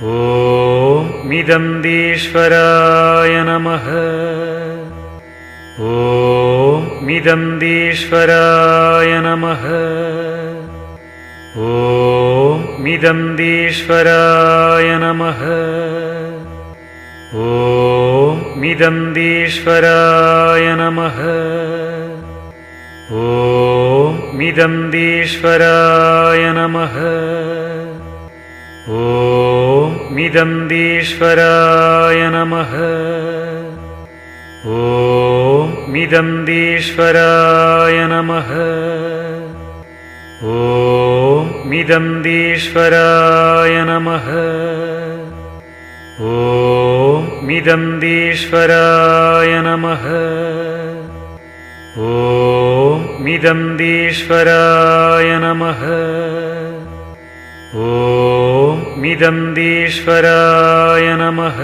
ॐ मिदन्दीश्वराय नमः ॐ मिदन्दीश्वराय नमः ॐ मिदन्दीश्वराय नमः ॐ मिदन्दीश्वराय नमः ॐ मिदन्दीश्वराय नमः ॐ मिदन्दीश्वराय नमः। ॐ मिदन्दीश्वराय नमः। ॐ मिदन्दीश्वराय नमः। ॐ मिदन्दीश्वराय नमः। ॐ मिदन्दीश्वराय नमः मिदन्दीश्वराय नमः।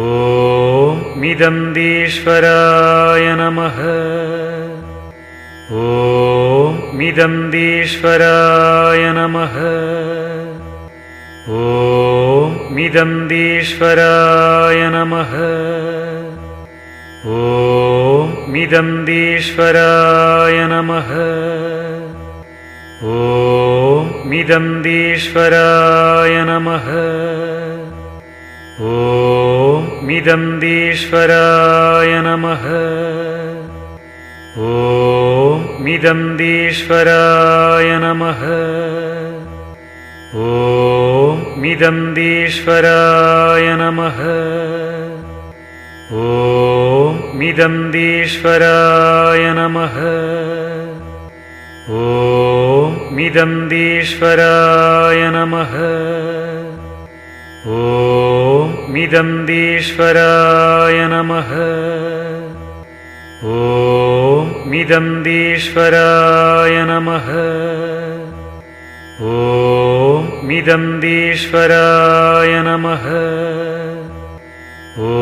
ॐ मिदन्दीश्वराय नमः। ॐ मिदन्दीश्वराय नमः। ॐ मिदन्दीश्वराय नमः। ॐ मिदन्दीश्वराय नमः मिदन्दीश्वराय नमः ॐ मिदन्दीश्वराय नमः ॐ मिदन्दीश्वराय नमः ॐ मिदन्दीश्वराय नमः ॐ मिदन्दीश्वराय नमः ॐ मिदन्दीश्वराय नमः। ॐ मिदन्दीश्वराय नमः। ॐ मिदन्दीश्वराय नमः। ॐ मिदन्दीश्वराय नमः। ॐ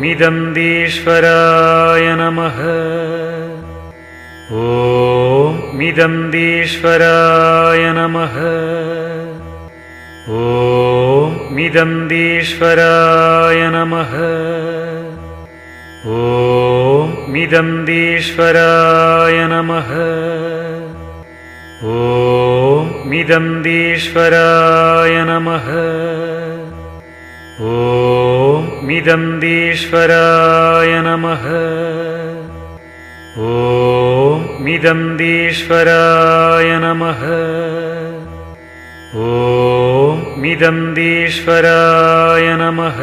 मिदन्दीश्वराय नमः ॐ मिदन्दीश्वराय नमः ॐ मिदन्दीश्वराय नमः ॐ मिदन्दीश्वराय नमः ॐ मिदन्दीश्वराय नमः ॐ मिदन्दीश्वराय नमः मिदन्दीश्वराय नमः। ॐ मिदन्दीश्वराय नमः।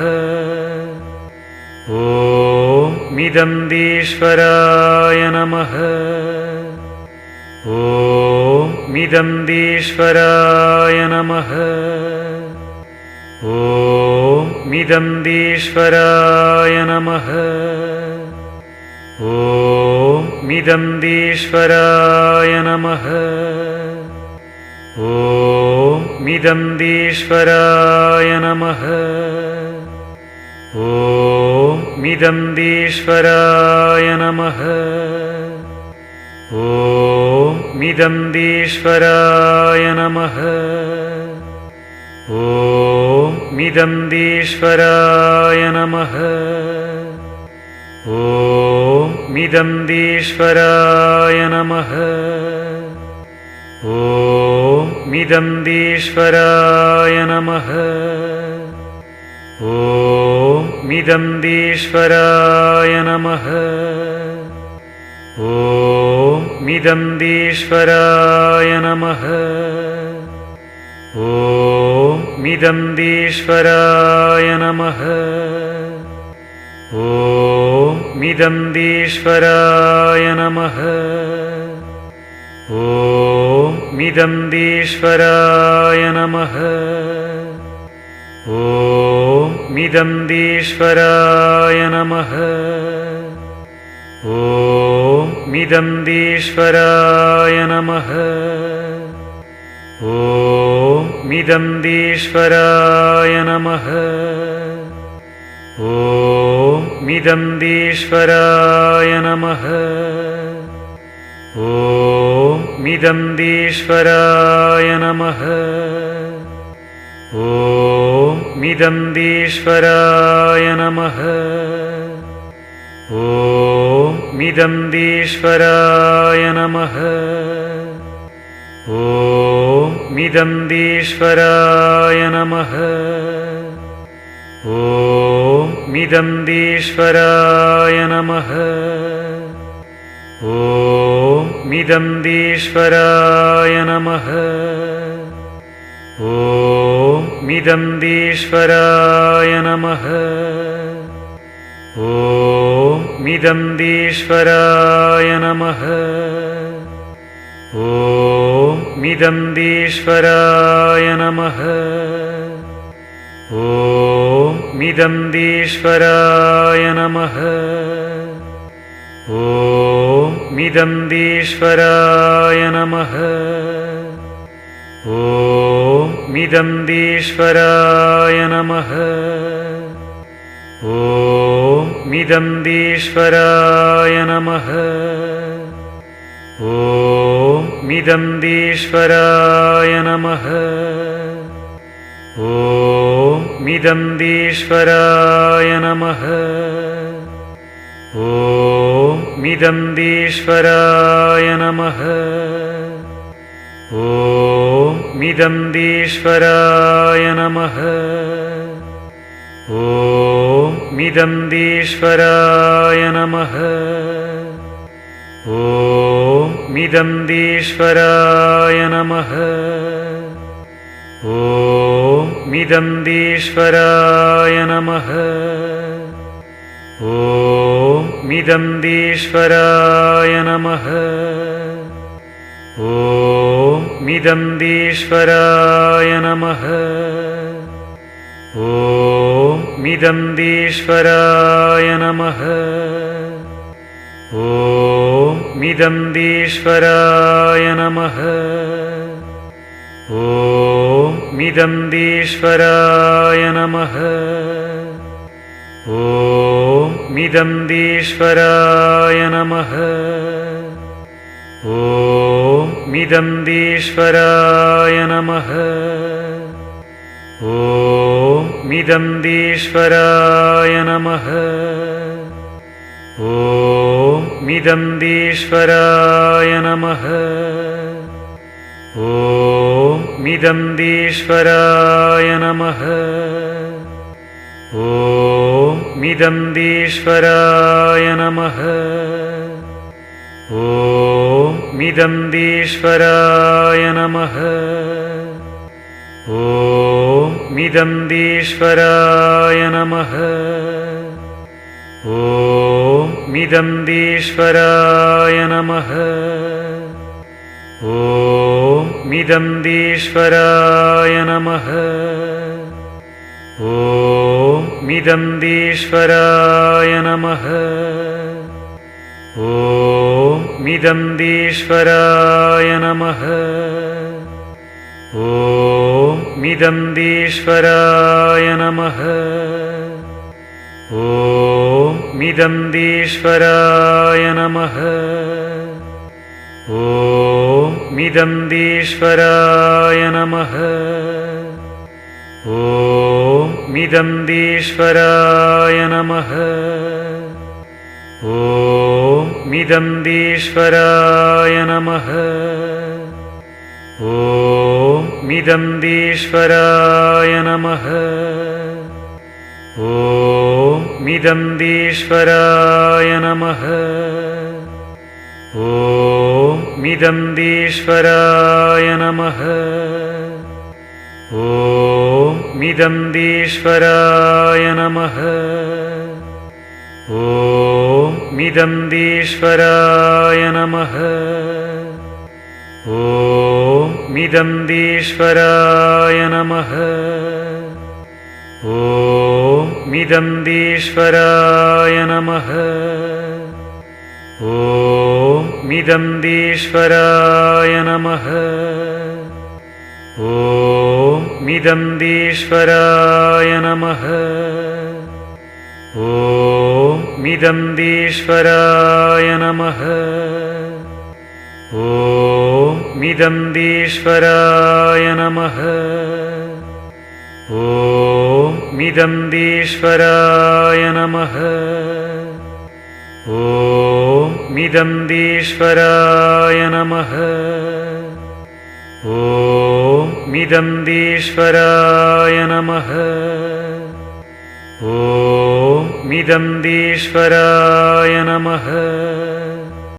ॐ मिदन्दीश्वराय नमः। ॐ मिदन्दीश्वराय नमः। ॐ मिदन्दीश्वराय नमः मिदन्दीश्वराय नमः। ॐ मिदन्दीश्वराय नमः। ॐ मिदन्दीश्वराय नमः। ॐ मिदन्दीश्वराय नमः। ॐ मिदन्दीश्वराय नमः मिदन्दीश्वराय नमः। ॐ मिदन्दीश्वराय नमः। ॐ मिदन्दीश्वराय नमः। ॐ मिदन्दीश्वराय नमः। ॐ मिदन्दीश्वराय नमः ॐ मिदन्दीश्वराय नमः ॐ मिदन्दीश्वराय नमः ॐ मिदन्दीश्वराय नमः ॐ मिदन्दीश्वराय नमः ॐ मिदन्दीश्वराय नमः ॐ मिदन्दीश्वराय नमः। ॐ मिदन्दीश्वराय नमः। मिदन्दीश्वराय नमः। ॐ मिदन्दीश्वराय नमः। ॐ मिदन्दीश्वराय नमः। ॐ मिदन्दीश्वराय नमः। ॐ मिदन्दीश्वराय नमः। ॐ मिदन्दीश्वराय नमः। ॐ मिदन्दीश्वराय नमः। ॐ मिदन्दीश्वराय नमः ॐ मिदन्दीश्वराय नमः ॐ मिदन्दीश्वराय नमः ॐ मिदन्दीश्वराय नमः ॐ मिदन्दीश्वराय नमः ॐ मिदन्दीश्वराय नमः ॐ मिदन्दीश्वराय नमः। ॐ मिदन्दीश्वराय नमः। ॐ मिदन्दीश्वराय नमः। ॐ मिदन्दीश्वराय नमः। ॐ मिदन्दीश्वराय नमः ॐ मिदन्दीश्वराय नमः ॐ मिदन्दीश्वराय नमः ॐ मिदन्दीश्वराय नमः ॐ मिदन्दीश्वराय नमः ॐ मिदन्दीश्वराय नमः मिदन्दीश्वराय नमः। ॐ मिदन्दीश्वराय नमः। ॐ मिदन्दीश्वराय नमः। ॐ मिदन्दीश्वराय नमः। ॐ मिदन्दीश्वराय नमः ॐ मिदन्दीश्वराय नमः ॐ मिदन्दीश्वराय नमः ॐ मिदन्दीश्वराय नमः ॐ मिदन्दीश्वराय नमः ॐ मिदन्दीश्वराय नमः ॐ मिदन्दीश्वराय नमः। ॐ मिदन्दीश्वराय नमः। ॐ मिदन्दीश्वराय नमः। ॐ मिदन्दीश्वराय नमः। ॐ मिदन्दीश्वराय नमः मिदन्दीश्वराय नमः। ॐ मिदन्दीश्वराय नमः। ॐ मिदन्दीश्वराय नमः। ॐ मिदन्दीश्वराय नमः। ॐ मिदन्दीश्वराय नमः। ॐ मिदन्दीश्वराय नमः। ॐ मिदन्दीश्वराय नमः। ॐ मिदन्दीश्वराय नमः। ॐ मिदन्दीश्वराय नमः। ॐ मिदन्दीश्वराय नमः ॐ मिदन्दीश्वराय नमः। ॐ मिदन्दीश्वराय नमः। ॐ मिदन्दीश्वराय नमः। ॐ मिदन्दीश्वराय नमः। ॐ मिदन्दीश्वराय नमः। ॐ मिदन्दीश्वराय नमः। ॐ मिदन्दीश्वराय नमः। ॐ मिदन्दीश्वराय नमः